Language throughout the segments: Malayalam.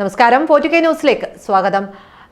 നമസ്കാരം. ഫോർട്ടി ന്യൂസിലേക്ക് സ്വാഗതം.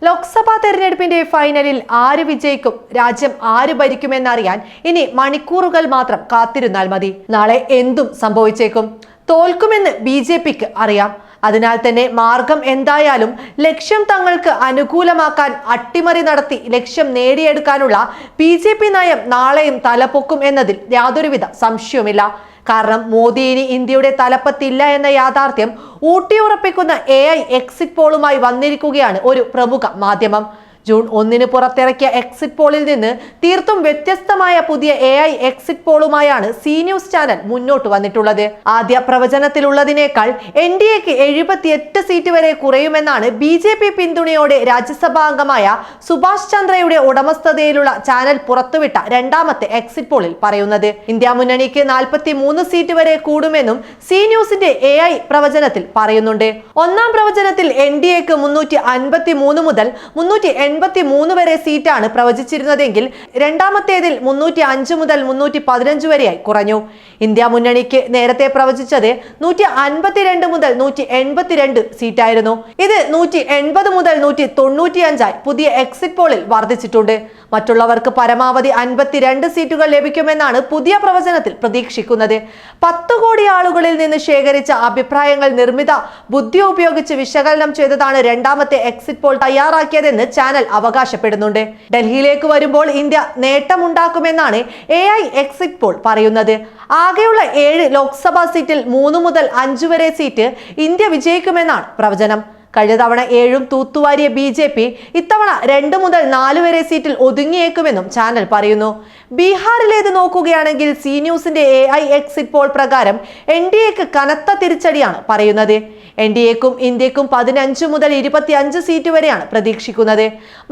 ലോക്സഭാ തെരഞ്ഞെടുപ്പിന്റെ ഫൈനലിൽ ആര് വിജയിക്കും? രാജ്യം ആര് ഭരിക്കുമെന്നറിയാൻ ഇനി മണിക്കൂറുകൾ മാത്രം കാത്തിരുന്നാൽ മതി. നാളെ എന്തും സംഭവിച്ചേക്കും. തോൽക്കുമെന്ന് ബി ജെ പിക്ക് അറിയാം. അതിനാൽ തന്നെ മാർഗം എന്തായാലും ലക്ഷ്യം തങ്ങൾക്ക് അനുകൂലമാക്കാൻ അട്ടിമറി നടത്തി ലക്ഷ്യം നേടിയെടുക്കാനുള്ള ബി നയം നാളെയും തലപ്പൊക്കും എന്നതിൽ യാതൊരുവിധ സംശയവുമില്ല. കാരണം മോദി ഇനി ഇന്ത്യയുടെ തലപ്പത്തില്ല എന്ന യാഥാർത്ഥ്യം ഊട്ടിയുറപ്പിക്കുന്ന എ ഐ എക്സിറ്റ് പോളുമായി വന്നിരിക്കുകയാണ് ഒരു പ്രമുഖ മാധ്യമം. ജൂൺ ഒന്നിന് പുറത്തിറക്കിയ എക്സിറ്റ് പോളിൽ നിന്ന് തീർത്തും വ്യത്യസ്തമായ പുതിയ എ ഐ എക്സിറ്റ് പോളുമായാണ് സി ന്യൂസ് ചാനൽ മുന്നോട്ട് വന്നിട്ടുള്ളത്. ആദ്യ പ്രവചനത്തിലുള്ളതിനേക്കാൾ എൻ ഡി എക്ക് എഴുപത്തിയെട്ട് സീറ്റ് വരെ കുറയുമെന്നാണ് ബി ജെ പി പിന്തുണയോടെ രാജ്യസഭാ അംഗമായ സുഭാഷ് ചന്ദ്രയുടെ ഉടമസ്ഥതയിലുള്ള ചാനൽ പുറത്തുവിട്ട രണ്ടാമത്തെ എക്സിറ്റ് പോളിൽ പറയുന്നത്. ഇന്ത്യ മുന്നണിക്ക് നാൽപ്പത്തി മൂന്ന് സീറ്റ് വരെ കൂടുമെന്നും സി ന്യൂസിന്റെ എ ഐ പ്രവചനത്തിൽ പറയുന്നുണ്ട്. ഒന്നാം പ്രവചനത്തിൽ എൻ ഡി എക്ക് മുന്നൂറ്റി അൻപത്തി മൂന്ന് മുതൽ മുന്നൂറ്റി എൺപത്തി മൂന്ന് വരെ സീറ്റാണ് പ്രവചിച്ചിരുന്നതെങ്കിൽ രണ്ടാമത്തേതിൽ മുന്നൂറ്റി അഞ്ച് മുതൽ മുന്നൂറ്റി പതിനഞ്ച് വരെയായി കുറഞ്ഞു. ഇന്ത്യ മുന്നണിക്ക് നേരത്തെ പ്രവചിച്ചത് നൂറ്റി അൻപത്തിരണ്ട് മുതൽ നൂറ്റി എൺപത്തിരണ്ട് സീറ്റായിരുന്നു. ഇത് നൂറ്റി എൺപത് മുതൽ നൂറ്റി തൊണ്ണൂറ്റി അഞ്ചായി പുതിയ എക്സിറ്റ് പോളിൽ വർദ്ധിച്ചിട്ടുണ്ട്. മറ്റുള്ളവർക്ക് പരമാവധി അൻപത്തിരണ്ട് സീറ്റുകൾ ലഭിക്കുമെന്നാണ് പുതിയ പ്രവചനത്തിൽ പ്രതീക്ഷിക്കുന്നത്. പത്ത് കോടി ആളുകളിൽ നിന്ന് ശേഖരിച്ച അഭിപ്രായങ്ങൾ നിർമ്മിത ബുദ്ധി ഉപയോഗിച്ച് വിശകലനം ചെയ്തതാണ് രണ്ടാമത്തെ എക്സിറ്റ് പോൾ തയ്യാറാക്കിയതെന്ന് ചാനൽ അവകാശപ്പെടുന്നുണ്ട്. ഡൽഹിയിലേക്ക് വരുമ്പോൾ ഇന്ത്യ നേട്ടമുണ്ടാക്കുമെന്നാണ് എ ഐ എക്സിറ്റ് പോൾ പറയുന്നത്. ആകെയുള്ള ഏഴ് ലോക്സഭാ സീറ്റിൽ മൂന്ന് മുതൽ അഞ്ച് വരെ സീറ്റ് ഇന്ത്യ വിജയിക്കുമെന്നാണ് പ്രവചനം. കഴിഞ്ഞ തവണ ഏഴും തൂത്തുവാരിയ ബി ജെ പി ഇത്തവണ രണ്ട് മുതൽ നാല് വരെ സീറ്റിൽ ഒതുങ്ങിയേക്കുമെന്നും ചാനൽ പറയുന്നു. ബീഹാറിലേത് നോക്കുകയാണെങ്കിൽ സി ന്യൂസിന്റെ എ ഐ എക്സിറ്റ് പോൾ പ്രകാരം എൻ ഡി എക്ക് കനത്ത തിരിച്ചടിയാണ് പറയുന്നത്. എൻ ഡി എക്കും ഇന്ത്യക്കും പതിനഞ്ച് മുതൽ ഇരുപത്തി അഞ്ച് സീറ്റ് വരെയാണ് പ്രതീക്ഷിക്കുന്നത്.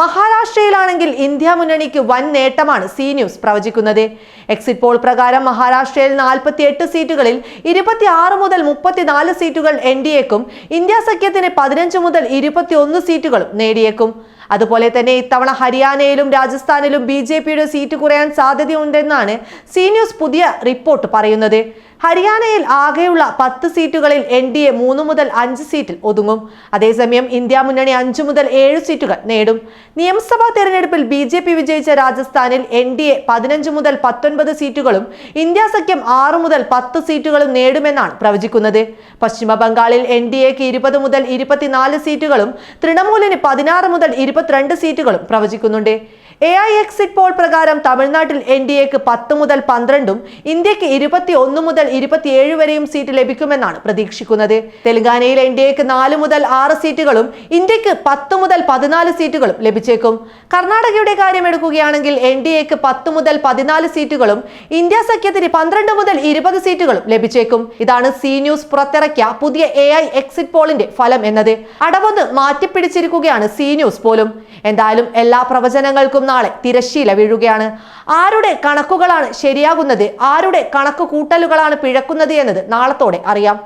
മഹാരാഷ്ട്രയിലാണെങ്കിൽ ഇന്ത്യ മുന്നണിക്ക് വൻ നേട്ടമാണ് സി ന്യൂസ് പ്രവചിക്കുന്നത്. എക്സിറ്റ് പോൾ പ്രകാരം മഹാരാഷ്ട്രയിൽ നാൽപ്പത്തി എട്ട് സീറ്റുകളിൽ ഇരുപത്തി ആറ് മുതൽ മുപ്പത്തിനാല് സീറ്റുകൾ എൻ ഡി എക്കും ഇന്ത്യ സഖ്യത്തിന് പതിനഞ്ച് മുതൽ ഇരുപത്തിയൊന്ന് സീറ്റുകളും നേടിയേക്കും. അതുപോലെ തന്നെ ഇത്തവണ ഹരിയാനയിലും രാജസ്ഥാനിലും ബി സീറ്റ് കുറയാൻ സാധ്യതയുണ്ടെന്നാണ് സി ന്യൂസ് പുതിയ റിപ്പോർട്ട് പറയുന്നത്. ഹരിയാനയിൽ ആകെയുള്ള പത്ത് സീറ്റുകളിൽ എൻ ഡി എ മൂന്ന് മുതൽ അഞ്ച് സീറ്റിൽ ഒതുങ്ങും. അതേസമയം ഇന്ത്യ മുന്നണി അഞ്ച് മുതൽ ഏഴ് സീറ്റുകൾ നേടും. നിയമസഭാ തെരഞ്ഞെടുപ്പിൽ ബി ജെ പി വിജയിച്ച രാജസ്ഥാനിൽ എൻ ഡി എ പതിനഞ്ച് മുതൽ പത്തൊൻപത് സീറ്റുകളും ഇന്ത്യ സഖ്യം ആറ് മുതൽ പത്ത് സീറ്റുകളും നേടുമെന്നാണ് പ്രവചിക്കുന്നത്. പശ്ചിമ ബംഗാളിൽ എൻ ഡി എക്ക് ഇരുപത് മുതൽ ഇരുപത്തിനാല് സീറ്റുകളും തൃണമൂലിന് പതിനാറ് മുതൽ ഇരുപത്തിരണ്ട് സീറ്റുകളും പ്രവചിക്കുന്നുണ്ട്. എ ഐ എക്സിറ്റ് പോൾ പ്രകാരം തമിഴ്നാട്ടിൽ എൻ ഡി എക്ക് പത്ത് മുതൽ പന്ത്രണ്ടും ഇന്ത്യയ്ക്ക് ഇരുപത്തി ഒന്ന് മുതൽ ഇരുപത്തിയേഴ് വരെയും സീറ്റ് ലഭിക്കുമെന്നാണ് പ്രതീക്ഷിക്കുന്നത്. തെലങ്കാനയിൽ എൻ ഡി എക്ക് നാല് മുതൽ ആറ് സീറ്റുകളും ഇന്ത്യയ്ക്ക് പത്ത് മുതൽ പതിനാല് സീറ്റുകളും ലഭിച്ചേക്കും. കർണാടകയുടെ കാര്യം എടുക്കുകയാണെങ്കിൽ എൻ ഡി എക്ക് പത്ത് മുതൽ പതിനാല് സീറ്റുകളും ഇന്ത്യ സഖ്യത്തിന് പന്ത്രണ്ട് മുതൽ ഇരുപത് സീറ്റുകളും ലഭിച്ചേക്കും. ഇതാണ് സി ന്യൂസ് പുറത്തിറക്കിയ പുതിയ എ ഐ എക്സിറ്റ് പോളിന്റെ ഫലം എന്നത്. അടവൊന്ന് മാറ്റിപ്പിടിച്ചിരിക്കുകയാണ് സി ന്യൂസ് പോലും. എന്തായാലും എല്ലാ പ്രവചനങ്ങൾക്കും നാളെ തിരശ്ശീല വീഴുകയാണ്. ആരുടെ കണക്കുകളാണ് ശരിയാകുന്നത്? ആരുടെ കണക്ക് കൂട്ടലുകളാണ് പിഴക്കുന്നത് എന്നത് നാളത്തോടെ അറിയാം.